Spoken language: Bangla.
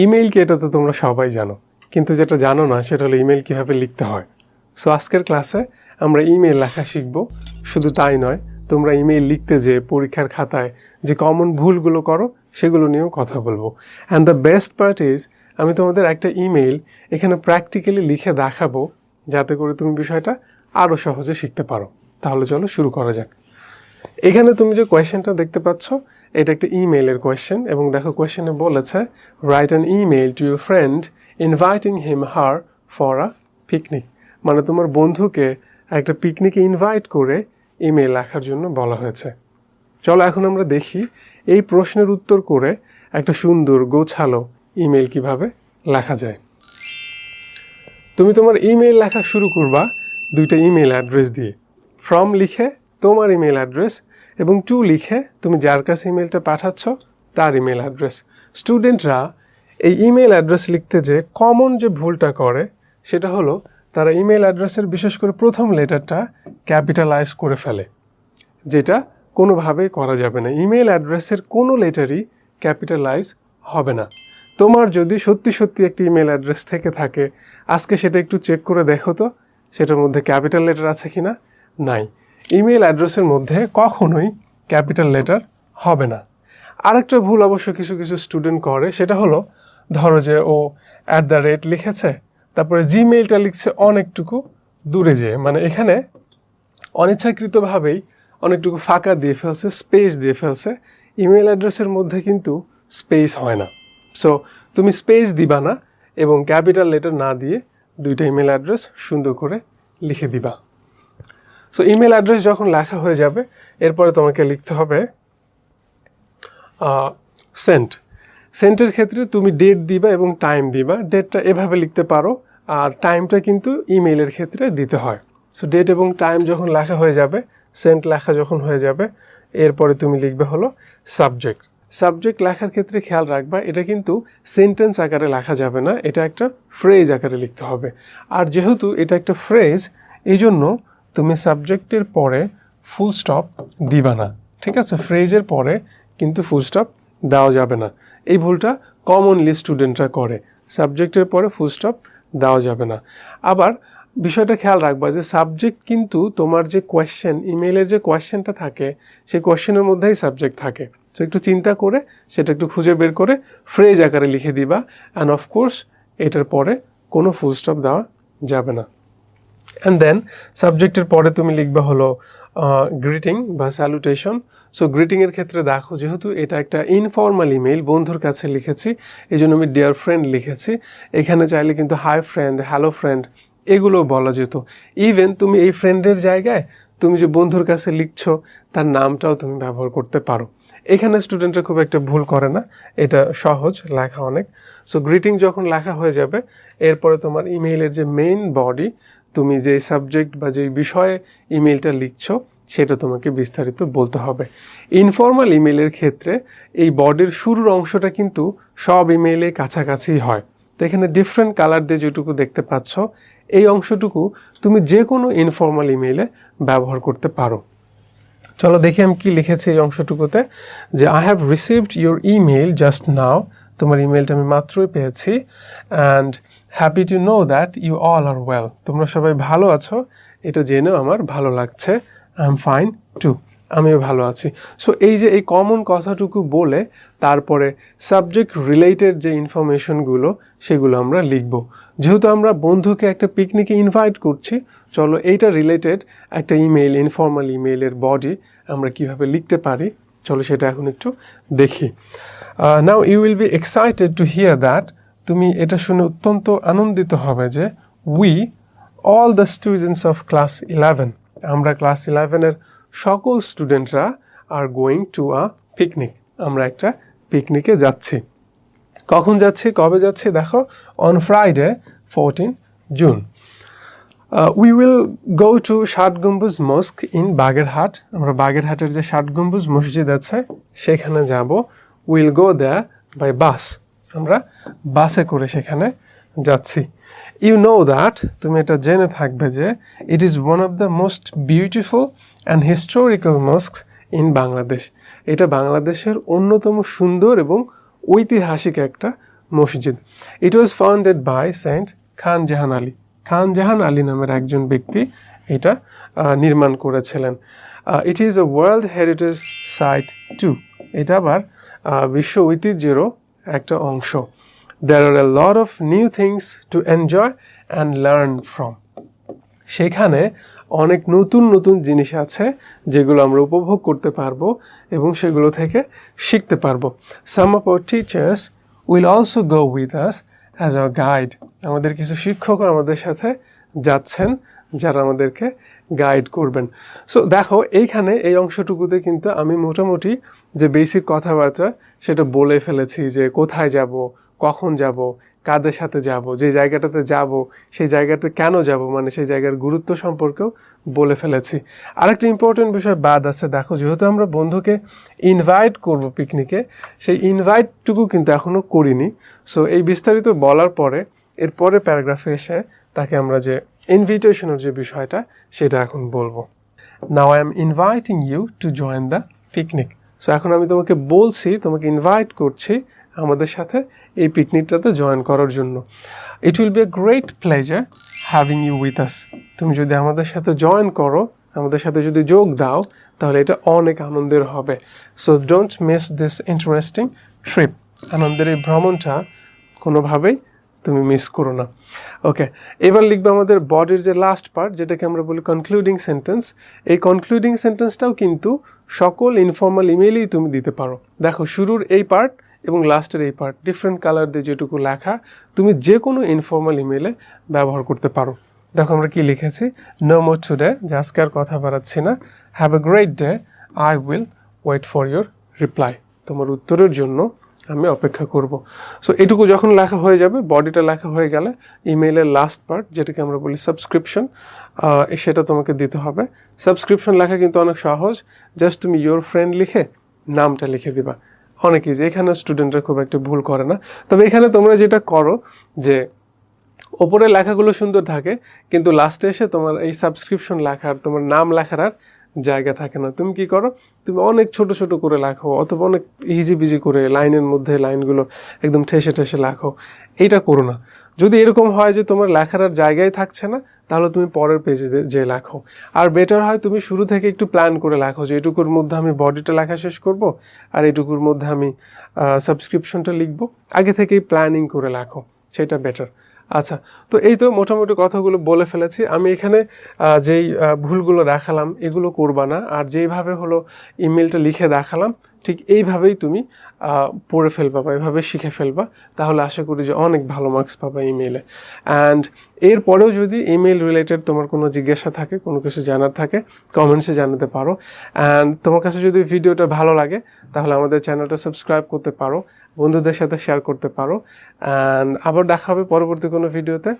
ইমেইল কি এটা তো তোমরা সবাই জানো। কিন্তু যেটা জানো না, সেটা হলো ইমেল কীভাবে লিখতে হয়। সো আজকের ক্লাসে আমরা ইমেল লেখা শিখব। শুধু তাই নয়, তোমরা ইমেল লিখতে যে পরীক্ষার খাতায় যে কমন ভুলগুলো করো, সেগুলো নিয়েও কথা বলব। And the best part is আমি তোমাদের একটা ইমেল এখানে প্র্যাকটিক্যালি লিখে দেখাবো, যাতে করে তুমি বিষয়টা আরও সহজে শিখতে পারো। তাহলে চলো শুরু করা যাক। এখানে তুমি যে কোয়েশ্চেনটা দেখতে পাচ্ছ এটা একটা ইমেইলের কোয়েশ্চেন এবং দেখো কোয়েশ্চেনে বলেছে write an email to your friend inviting him her for a picnic মানে তোমার বন্ধুকে একটা পিকনিকে ইনভাইট করে ইমেল লেখার জন্য বলা হয়েছে। চলো এখন আমরা দেখি এই প্রশ্নের উত্তর করে একটা সুন্দর গোছালো ইমেল কীভাবে লেখা যায়। তুমি তোমার ইমেল লেখা শুরু করবা দুইটা ইমেল অ্যাড্রেস দিয়ে। ফ্রম লিখে তোমার ইমেল অ্যাড্রেস এবং টু লিখে তুমি যার কাছে ইমেলটা পাঠাচ্ছ, তার ইমেল অ্যাড্রেস স্টুডেন্টরা এই ইমেল অ্যাড্রেস লিখতে যে কমন যে ভুলটা করে, সেটা হলো তারা ইমেল অ্যাড্রেসের বিশেষ করে প্রথম লেটারটা ক্যাপিটালাইজ করে ফেলে, যেটা কোনোভাবেই করা যাবে না। ইমেল অ্যাড্রেসের কোনো লেটারই ক্যাপিটালাইজ হবে না। তোমার যদি সত্যি সত্যি একটি ইমেল অ্যাড্রেস থেকে থাকে, আজকে সেটা একটু চেক করে দেখো তো, সেটার মধ্যে ক্যাপিটাল লেটার আছে কি না নাই। ইমেল অ্যাড্রেসের মধ্যে কখনোই ক্যাপিটাল লেটার হবে না। আরেকটা ভুল অবশ্য কিছু কিছু স্টুডেন্ট করে, সেটা হলো, ধরো যে ও অ্যাট দ্য রেট লিখেছে, তারপরে জিমেইলটা লিখছে অনেকটুকু দূরে যেয়ে। মানে এখানে অনিচ্ছাকৃতভাবেই অনেকটুকু ফাঁকা দিয়ে ফেলছে স্পেস দিয়ে ফেলছে। ইমেল অ্যাড্রেসের মধ্যে কিন্তু স্পেস হয় না। সো তুমি স্পেস দিবা না এবং ক্যাপিটাল লেটার না দিয়ে দুইটা ইমেল অ্যাড্রেস সুন্দর করে লিখে দিবা। সো ইমেল অ্যাড্রেস যখন লেখা হয়ে যাবে, এরপরে তোমাকে লিখতে হবে সেন্ট সেন্টের ক্ষেত্রে তুমি ডেট দিবা এবং টাইম দিবা। ডেটটা এভাবে লিখতে পারো, আর টাইমটা কিন্তু ইমেইলের ক্ষেত্রে দিতে হয়। সো ডেট এবং টাইম যখন লেখা হয়ে যাবে সেন্ট লেখা যখন হয়ে যাবে, এরপরে তুমি লিখবে হলো সাবজেক্ট সাবজেক্ট লেখার ক্ষেত্রে খেয়াল রাখবা, এটা কিন্তু সেন্টেন্স আকারে লেখা যাবে না, এটা একটা ফ্রেজ আকারে লিখতে হবে। আর যেহেতু এটা একটা ফ্রেজ এই জন্য তুমি সাবজেক্টের পরে ফুল স্টপ দিবা না। ঠিক আছে? ফ্রেজের পরে কিন্তু ফুল স্টপ দেওয়া যাবে না। এই ভুলটা কমনলি স্টুডেন্টরা করে। সাবজেক্টের পরে ফুল স্টপ দেওয়া যাবে না। আবার বিষয়টা খেয়াল রাখবা যে সাবজেক্ট কিন্তু তোমার যে কোয়েশ্চেন ইমেইলের যে কোয়েশ্চেনটা থাকে, সেই কোয়েশ্চেনের মধ্যেই সাবজেক্ট থাকে। তো একটু চিন্তা করে, সেটা একটু খুঁজে বের করে ফ্রেজ আকারে লিখে দিবা। অ্যান্ড অফকোর্স এটার পরে কোনো ফুল স্টপ দেওয়া যাবে না। অ্যান্ড দেন সাবজেক্টের পরে তুমি লিখবে হলো গ্রিটিং বা স্যালুটেশন সো গ্রিটিংয়ের ক্ষেত্রে দেখো, যেহেতু এটা একটা ইনফর্মাল ইমেল বন্ধুর কাছে লিখেছি এই জন্য আমি ডিয়ার ফ্রেন্ড লিখেছি। এখানে চাইলে কিন্তু হাই ফ্রেন্ড হ্যালো ফ্রেন্ড এগুলো বলা যেত। ইভেন তুমি এই ফ্রেন্ডের জায়গায় তুমি যে বন্ধুর কাছে লিখছো, তার নামটাও তুমি ব্যবহার করতে পারো। এখানে স্টুডেন্টরা খুব একটা ভুল করে না, এটা সহজ, লেখা অনেক। সো গ্রিটিং যখন লেখা হয়ে যাবে, এরপরে তোমার ইমেইলের যে মেইন বডি তুমি যে সাবজেক্ট বা যে বিষয়ে ইমেলটা লিখছো, সেটা তোমাকে বিস্তারিত বলতে হবে। ইনফর্মাল ইমেলের ক্ষেত্রে এই বডির শুরুর অংশটা কিন্তু সব ইমেইলে কাছাকাছি হয়। তো এখানে ডিফারেন্ট কালার দিয়ে যেটুকু দেখতে পাচ্ছ, এই অংশটুকু তুমি যে কোনো ইনফর্মাল ইমেইলে ব্যবহার করতে পারো। চলো দেখি আমি কি লিখেছি এই অংশটুকুতে, যে I have received your email just now তোমার ইমেলটা আমি মাত্রই পেয়েছি। And happy to know that you all are well তোমরা সবাই ভালো আছো? এটা জেনেও আমার ভালো লাগছে। আই এম ফাইন টু আমিও ভালো আছি। সো এই যে এই কমন কথাটুকু বলে, তারপরে সাবজেক্ট রিলেটেড যে ইনফরমেশনগুলো সেগুলো আমরা লিখব। যেহেতু আমরা বন্ধুকে একটা পিকনিকে ইনভাইট করছি, চলো এইটা রিলেটেড একটা ইমেল ইনফর্মাল ইমেইলের বডি আমরা কীভাবে লিখতে পারি, চলো সেটা এখন একটু দেখি। Now you will be excited to hear that তুমি এটা শুনে অত্যন্ত আনন্দিত হবে যে we all the students of class eleven আমরা ক্লাস ইলেভেনের সকল স্টুডেন্টরা are going to a picnic আমরা একটা পিকনিকে যাচ্ছি। কখন যাচ্ছি? কবে যাচ্ছি? দেখো on Friday fourteen June we will go to Shat Gombuj mosque in Bagerhat আমরা বাগেরহাটের যে ষাট গম্বুজ মসজিদ আছে, সেখানে যাব। Will go the by bus আমরা বাসে করে সেখানে যাচ্ছি। ইউ নো দ্যাট তুমি এটা জেনে থাকবে যে it is one of the most beautiful and historical mosque in Bangladesh এটা বাংলাদেশের অন্যতম সুন্দর এবং ঐতিহাসিক একটা মসজিদ। It was founded by saint Khan Jahan Ali Khan Jahan Ali নামের একজন ব্যক্তি এটা নির্মাণ করেছিলেন। It is a world heritage site too এটা আবার বিশ্ব ঐতিহ্যেরও একটা অংশ। There are a lot of new things to enjoy and learn from সেখানে অনেক নতুন নতুন জিনিস আছে যেগুলো আমরা উপভোগ করতে পারব এবং সেগুলো থেকে শিখতে পারব। Some of our teachers will also go with us as our guide আমাদের কিছু শিক্ষক আমাদের সাথে যাচ্ছেন, যারা আমাদেরকে গাইড করবেন। সো দেখো, এইখানে এই অংশটুকুতে কিন্তু আমি মোটামুটি যে বেসিক কথাবার্তা সেটা বলে ফেলেছি যে কোথায় যাব, কখন যাব, কাদের সাথে যাব, যে জায়গাটাতে যাব, সেই জায়গাতে কেন যাব মানে সেই জায়গার গুরুত্ব সম্পর্কেও বলে ফেলেছি। আরেকটা ইম্পর্টেন্ট বিষয় বাদ আছে, দেখো, যেহেতু আমরা বন্ধুকে ইনভাইট করব পিকনিকে সেই ইনভাইটটুকু কিন্তু এখনও করিনি। সো এই বিস্তারিত বলার পরে এরপরে প্যারাগ্রাফে এসে তাকে আমরা যে ইনভিটেশনের যে বিষয়টা, সেটা এখন বলব। Now I am inviting you to join the picnic so এখন আমি তোমাকে বলছি, তোমাকে ইনভাইট করছি আমাদের সাথে এই পিকনিকটাতে জয়েন করার জন্য। It will be a great pleasure having you with us তুমি যদি আমাদের সাথে জয়েন করো, আমাদের সাথে যদি যোগ দাও, তাহলে এটা অনেক আনন্দের হবে। So don't miss this interesting trip আনন্দের এই ভ্রমণটা কোনোভাবেই তুমি মিস করো না। ওকে এবার লিখবে আমাদের বডির যে লাস্ট পার্ট যেটাকে আমরা বলি কনক্লুডিং সেন্টেন্স এই কনক্লুডিং সেন্টেন্সটাও কিন্তু সকল ইনফর্মাল ইমেইলেই তুমি দিতে পারো। দেখো, শুরুর এই পার্ট এবং লাস্টের এই পার্ট ডিফারেন্ট কালার দিয়ে যেটুকু লেখা, তুমি যে কোনো ইনফর্মাল ইমেইলে ব্যবহার করতে পারো। দেখো, আমরা কি লিখেছি? নো মোর টুডে যে আজকে আর কথা বাড়াচ্ছি না। Have a great day I will wait for your reply তোমার উত্তরের জন্য আমি অপেক্ষা করব। সো এটুকু যখন লেখা হয়ে যাবে বডিটা লেখা হয়ে গেলে ইমেইলের লাস্ট পার্ট যেটাকে আমরা বলি সাবস্ক্রিপশন সেটা তোমাকে দিতে হবে। সাবস্ক্রিপশন লেখা কিন্তু অনেক সহজ। জাস্ট তুমি ইয়োর ফ্রেন্ড লিখে নামটা লিখে দিবা। অনেক ইজি এখানে স্টুডেন্টরা খুব একটা ভুল করে না। তবে এখানে তোমরা যেটা করো, যে ওপরে লেখাগুলো সুন্দর থাকে, কিন্তু লাস্টে এসে তোমার এই সাবস্ক্রিপশন লেখার, তোমার নাম লেখার আর জায়গা থাকে না। তুমি কি করো? তুমি অনেক ছোট ছোট করে লাখো অথবা অনেক ইজি বিজি করে লাইনের মধ্যে লাইনগুলো একদম ঠেসে ঠেসে লাখো। এইটা করো না। যদি এরকম হয় যে তোমার লেখার আর জায়গায় থাকছে না, তাহলে তুমি পরের পেজে যে লেখো। আর বেটার হয় তুমি শুরু থেকে একটু প্ল্যান করে লেখো যে এটুকুর মধ্যে আমি বডিটা লেখা শেষ করব আর এটুকুর মধ্যে আমি সাবস্ক্রিপশনটা লিখব। আগে থেকেই প্ল্যানিং করে লেখো। সেটা বেটার আচ্ছা তো এই তো মোটামুটি কথাগুলো বলে ফেলেছি। আমি এখানে যেই ভুলগুলো দেখালাম, এগুলো করবা না। আর যেইভাবে হলো ইমেলটা লিখে দেখালাম, ঠিক এইভাবেই তুমি পড়ে ফেলবা বা এভাবে শিখে ফেলবা। তাহলে আশা করি যে অনেক ভালো মার্কস পাবা ইমেলে অ্যান্ড এরপরেও যদি ইমেল রিলেটেড তোমার কোনো জিজ্ঞাসা থাকে, কোনো কিছু জানার থাকে কমেন্টসে জানাতে পারো। অ্যান্ড তোমার কাছে যদি ভিডিওটা ভালো লাগে, তাহলে আমাদের চ্যানেলটা সাবস্ক্রাইব করতে পারো। বন্ধুদের সাথে শেয়ার করতে পারো। অ্যান্ড আবার দেখা হবে পরবর্তী কোনো ভিডিওতে